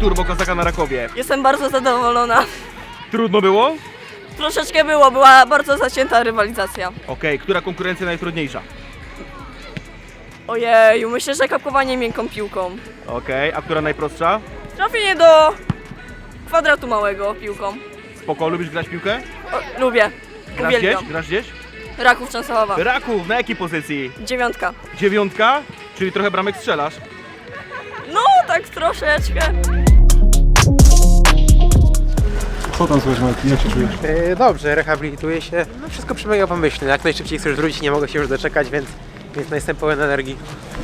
piłkarka na Rakowie. Jestem bardzo zadowolona. Trudno było? Troszeczkę było, była bardzo zacięta rywalizacja. Okej, która konkurencja najtrudniejsza? Ojeju, myślę, że kapkowanie miękką piłką. Okej, a która najprostsza? Trafienie do kwadratu małego piłką. Spoko, lubisz grać w piłkę? O, lubię. Grasz gdzieś? Uwielbiam. Grasz gdzieś? Raków Częstochowa. Raków, na jakiej pozycji? Dziewiątka. Dziewiątka? Czyli trochę bramek strzelasz. No, tak troszeczkę. Co tam słychać, Marki? Jak się czujesz? E, Dobrze, rehabilituję się. No wszystko przebiega pomyślnie. Jak najszybciej chcę już wrócić, nie mogę się już doczekać, więc, więc no jestem pełen energii.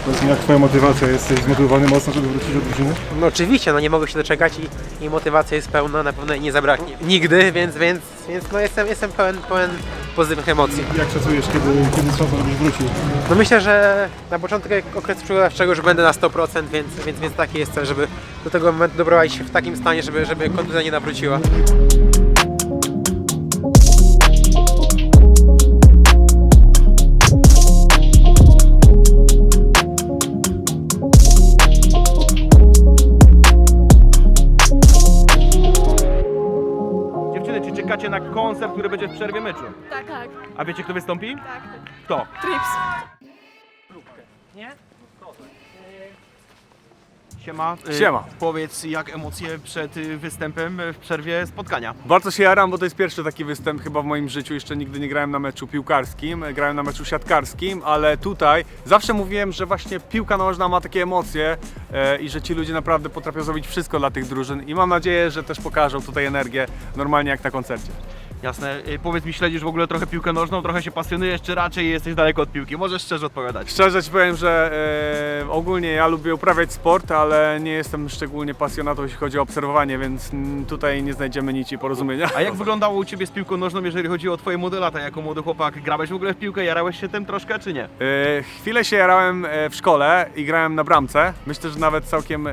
Powiedz mi, jak twoja motywacja? Jesteś zmotywowany mocno, żeby wrócić do drużyny? No oczywiście, no nie mogę się doczekać i, i motywacja jest pełna, na pewno jej nie zabraknie. Nigdy, więc, więc, więc no jestem, jestem pełen, pełen pozytywnych emocji. Jak szacujesz, kiedy, kiedy jest szansa, żebyś wrócił? No myślę, że na początek okresu przygotowawczego już będę na 100%, więc, więc, więc taki jest cel, żeby do tego momentu doprowadzić się w takim stanie, żeby, żeby kontuzja nie nawróciła. Na koncert, który będzie w przerwie meczu? Tak, tak, A wiecie kto wystąpi? tak. Kto? Trips. Siema. y, Siema. Powiedz, jak emocje przed y, występem w przerwie spotkania? Bardzo się jaram, bo to jest pierwszy taki występ chyba w moim życiu. Jeszcze nigdy nie grałem na meczu piłkarskim, grałem na meczu siatkarskim, ale tutaj zawsze mówiłem, że właśnie piłka nożna ma takie emocje e, i że ci ludzie naprawdę potrafią zrobić wszystko dla tych drużyn i mam nadzieję, że też pokażą tutaj energię normalnie jak na koncercie. Jasne. Y, Powiedz mi, śledzisz w ogóle trochę piłkę nożną, trochę się pasjonujesz, czy raczej jesteś daleko od piłki? Możesz szczerze odpowiadać. Szczerze ci powiem, że e, ogólnie ja lubię uprawiać sport, ale nie jestem szczególnie pasjonatą, jeśli chodzi o obserwowanie, więc mm, tutaj nie znajdziemy nici porozumienia. A jak wyglądało u Ciebie z piłką nożną, jeżeli chodzi o Twoje młode lata jako młody chłopak? Grałeś w ogóle w piłkę, jarałeś się tym troszkę, czy nie? E, Chwilę się jarałem e, w szkole i grałem na bramce. Myślę, że nawet całkiem e,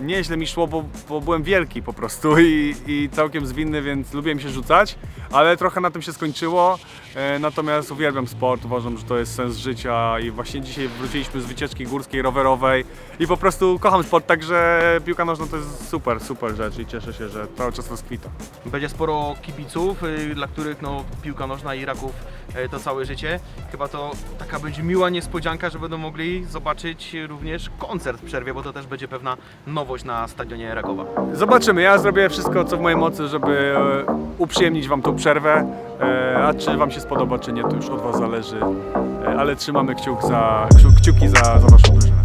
nieźle mi szło, bo, bo byłem wielki po prostu i, i całkiem zwinny, więc lubiłem się rzucać, ale trochę na tym się skończyło. E, Natomiast uwielbiam sport, uważam, że to jest sens życia i właśnie dzisiaj wróciliśmy z wycieczki górskiej, rowerowej i po prostu kocham sport, także piłka nożna to jest super, super rzecz i cieszę się, że cały czas rozkwita. Będzie sporo kibiców, y, dla których no, piłka nożna i raków y, to całe życie. Chyba to taka będzie miła niespodzianka, że będą mogli zobaczyć również koncert w przerwie, bo to też będzie pewna nowość na stadionie Rakowa. Zobaczymy, ja zrobię wszystko co w mojej mocy, żeby e, uprzyjemnić Wam tą przerwę, e, a czy Wam się spodoba, czy nie, to już od Was zależy, E, ale trzymamy kciuk za, kciu- kciuki za, za Waszą drużynę.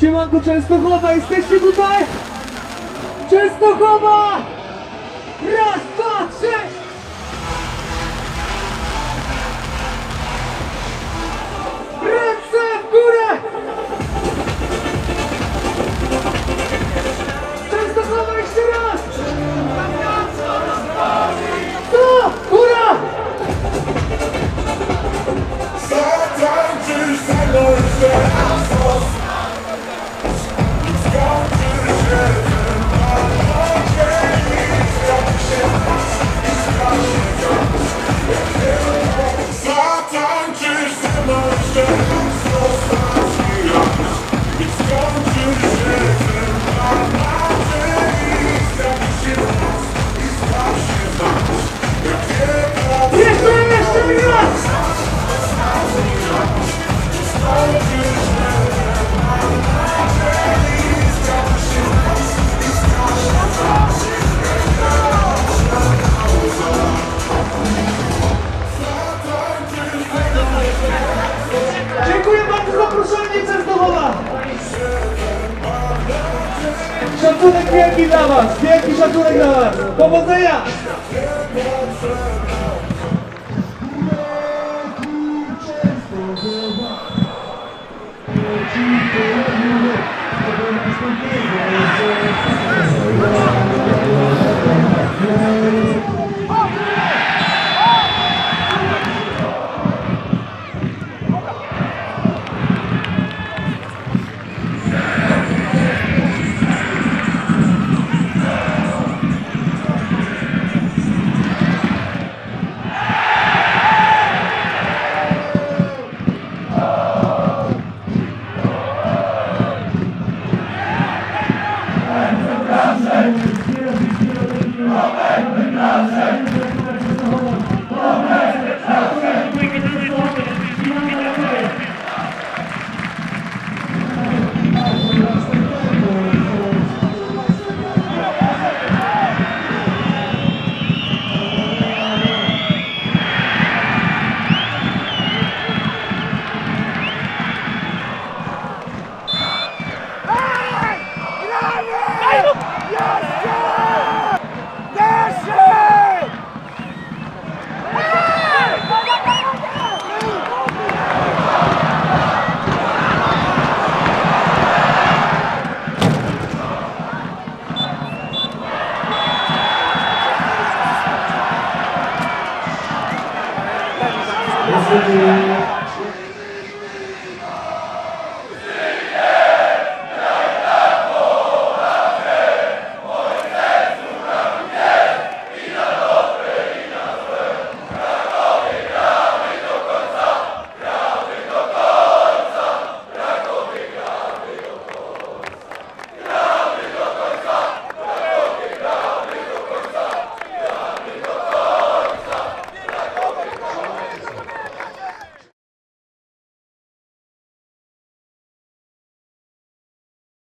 Siemanko Częstochowa, jesteście tutaj? Częstochowa! Raz, Szacunek wielki dla was! Wielki szacunek dla was! Powodzenia!